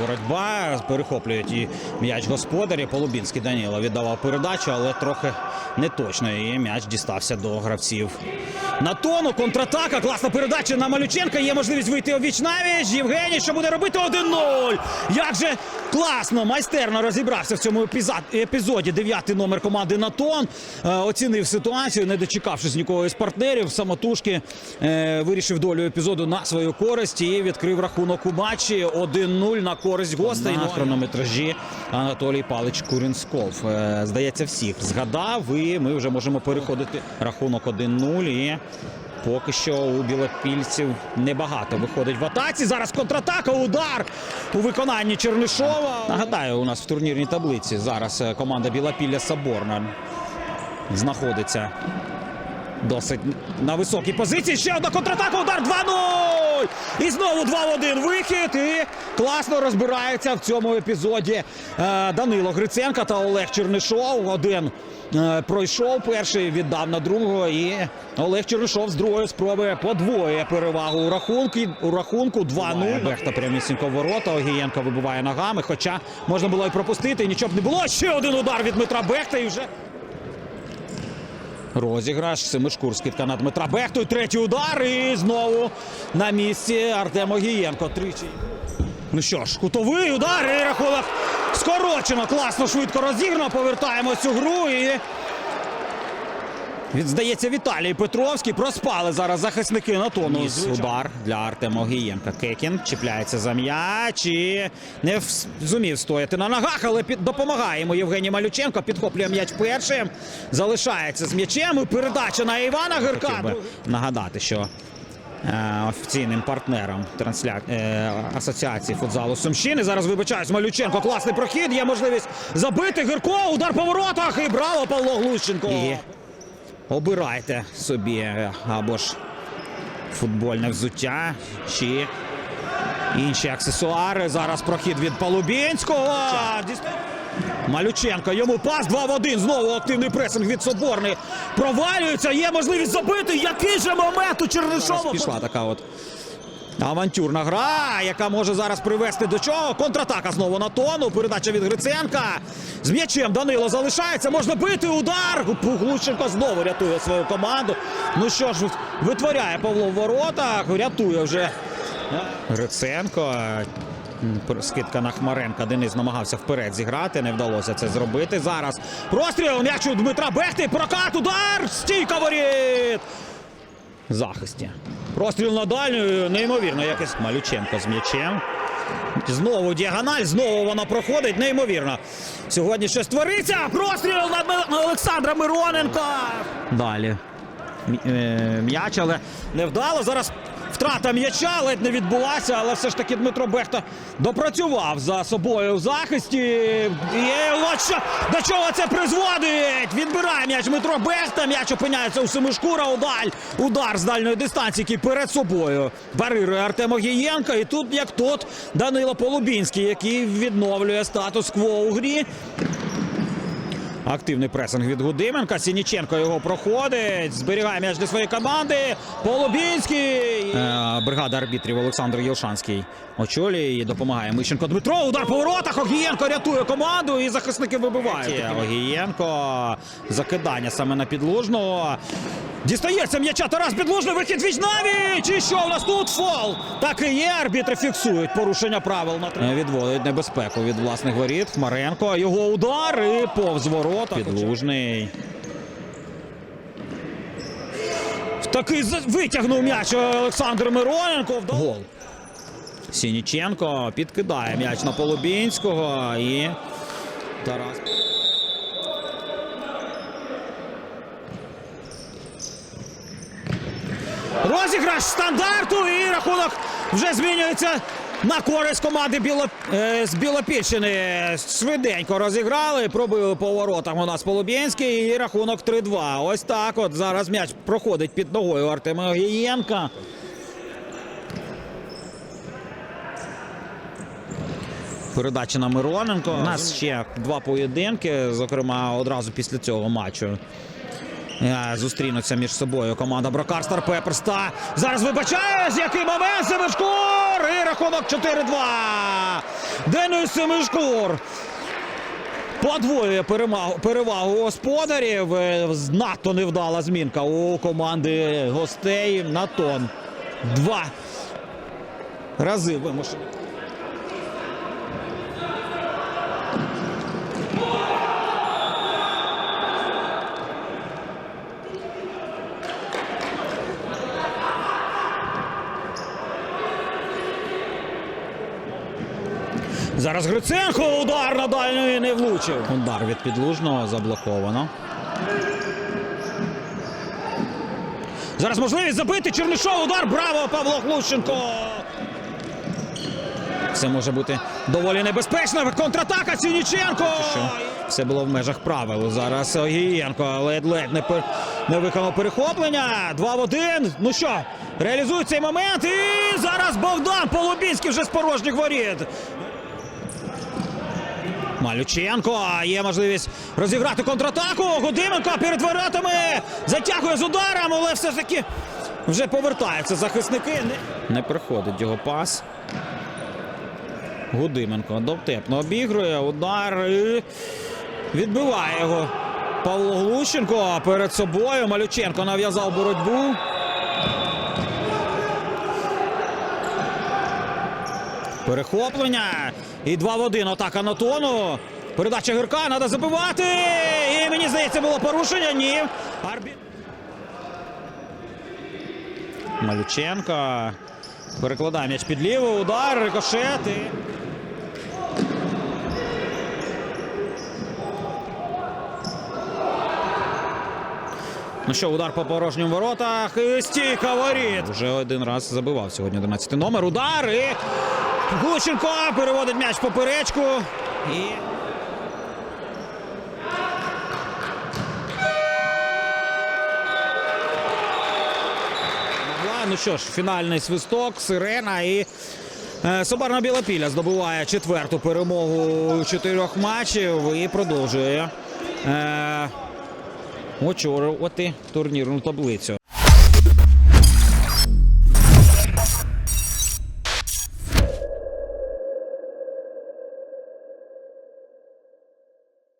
боротьба. Перехоплюють і м'яч господарі. Полубінський Даніло віддавав передачу, але трохи неточно. І м'яч дістався до гравців. На тону контратака. Класна передача на Малюченка. Є можливість вийти обіч навіч. Євгеній, що буде робити 1-0. Як же класно, майстерно розібрався в цьому епізод- епізоді. Дев'ятий номер команди Натон. Е, оцінив ситуацію, не дочекавшись нікого із партнерів. Самотужки е, вирішив долю епізоду на свою користь і відкрив рахунок у матчі 1-0 на користь гостей. На хронометражі Анатолій Палич Курінсков. Е, здається, всіх згадав. І ми вже можемо переходити. Рахунок 1-0. І поки що у білопільців небагато виходить в атаці. Зараз контратака, удар у виконанні Чернишова. Нагадаю, у нас в турнірній таблиці зараз е, команда Білопілля Соборна знаходиться досить на високій позиції. Ще одна контратака, удар 2-0! І знову 2-1 вихід. І класно розбирається в цьому епізоді е, Данило Гриценка та Олег Чернишов. Один е, пройшов, перший віддав на другого. І Олег Чернишов з другої спроби подвоює перевагу у рахунку. У рахунку 2-0. Бехта прямісінько в ворота. Огієнко вибиває ногами. Хоча можна було і пропустити, і нічого б не було. Ще один удар від Дмитра Бехта і вже. Розіграш. Семишкур скидка на Дмитра Бехту. Третій удар. І знову на місці Артем Огієнко. Тричі. Ну що ж, кутовий удар. І рахунок скорочено. Класно, швидко розіграно. Повертаємо цю гру. І він, здається, Віталій Петровський. Проспали зараз захисники на тону. Удар для Артема Огієнка. Кекін чіпляється за м'яч і не вс- зумів стояти на ногах, але під... допомагає йому Євгеній Малюченко. Підхоплює м'яч першим. Залишається з м'ячем. І передача на Івана Гирка. Хотів би нагадати, що е, офіційним партнером трансля... е, асоціації футзалу Сумщини. Зараз вибачаюсь, Малюченко. Класний прохід. Є можливість забити Гирко. Удар по воротах. І браво, Павло Глущенко. І обирайте собі е, або ж футбольне взуття чи інші аксесуари. Зараз прохід від Полубінського. Малюченко, йому пас 2 в 1. Знову активний пресинг від Соборний. Провалюється, є можливість забити. Який же момент у Чернишова? Пішла така от авантюрна гра, яка може зараз привести до чого. Контратака знову на тону. Передача від Гриценка. З м'ячем Данило залишається. Можна бити удар. Глущенко знову рятує свою команду. Ну що ж, витворяє Павло в воротах. Рятує вже Гриценко. Скидка на Хмаренка. Денис намагався вперед зіграти. Не вдалося це зробити. Зараз простріл м'яч у Дмитра Бехти. Прокат, удар! Стійка воріт! Захисті. Простріл на дальню, неймовірно, якось Малюченко з м'ячем. Знову діагональ, знову вона проходить. Неймовірно. Сьогодні щось твориться. Простріл на, Олександра Мироненка. Далі. Е, М'яч, але невдало. Зараз втрата м'яча ледь не відбулася, але все ж таки Дмитро Бехта допрацював за собою в захисті. І от що до чого це призводить? Відбирає м'яч Дмитро Бехта. М'яч опиняється у Семишкура. Удаль. Удар з дальньої дистанції, який перед собою барирує Артем Огієнко. І тут, як тут, Данило Полубінський, який відновлює статус-кво у грі. Активний пресинг від Гудименка. Сініченко його проходить. Зберігає м'яч для своєї команди. Полубінський. Е, бригада арбітрів Олександр Єлшанський очолює і допомагає Мищенко Дмитро. Удар по воротах. Огієнко рятує команду і захисники вибивають. Огієнко. Закидання саме на підлужного. Дістається м'яча Тарас Підлужний, вихід віч навіч! І що у нас тут фол? Так і є, арбітри фіксують порушення правил. на три- Відводить небезпеку від власних воріт. Хмаренко, його удар і повз ворота. Підлужний. Такий витягнув м'яч Олександр Мироненко. Гол. Сініченко підкидає м'яч на Полубінського і Тарас. Розіграш стандарту і рахунок вже змінюється на користь команди Біло... е, з Білопільщини. Швиденько розіграли, пробили по воротам у нас Полубєнський і рахунок 3-2. Ось так от зараз м'яч проходить під ногою Артема Огієнка. Передача на Мироненко. У нас ще два поєдинки, зокрема, одразу після цього матчу. Е, Зустрінуться між собою команда Брокар Стар Пеперс та зараз вибачаєш, який момент Семишкур! і рахунок 4-2. Денис Семишкур подвоює перевагу господарів. Е, Надто невдала змінка у команди гостей на тон. Два рази вимушені. Зараз Гриценко удар на дальньої не влучив. Удар від підлужного заблоковано. Зараз можливість забити Чернишов. Удар. Браво, Павло Глущенко. Це може бути доволі небезпечно. Контратака Сініченко. Все було в межах правил. Зараз Огієнко ледь-ледь не, пер... не виконав перехоплення. Два в один. Ну що, реалізує цей момент. І зараз Богдан Полубінський вже з порожніх воріт. Малюченко є можливість розіграти контратаку. Гудименко перед воротами затягує з ударом, але все ж таки вже повертаються захисники. Не, приходить його пас. Гудименко довтепно обігрує. Удар і відбиває його. Павло Глущенко перед собою. Малюченко нав'язав боротьбу. Перехоплення. І 2 в 1 атака на тону. Передача гірка, треба забивати. І мені здається, було порушення. Ні. Арбі... Малюченко. Перекладає м'яч під ліву. Удар, рикошет. І... Ну що, удар по порожнім воротах. І стійка воріт. Вже один раз забивав сьогодні 11 номер. Удар і Глущенко переводить м'яч поперечку. І... Ну що ж, фінальний свисток, сирена і е, Собарна Білопілля здобуває четверту перемогу чотирьох матчів і продовжує е, очолювати турнірну таблицю.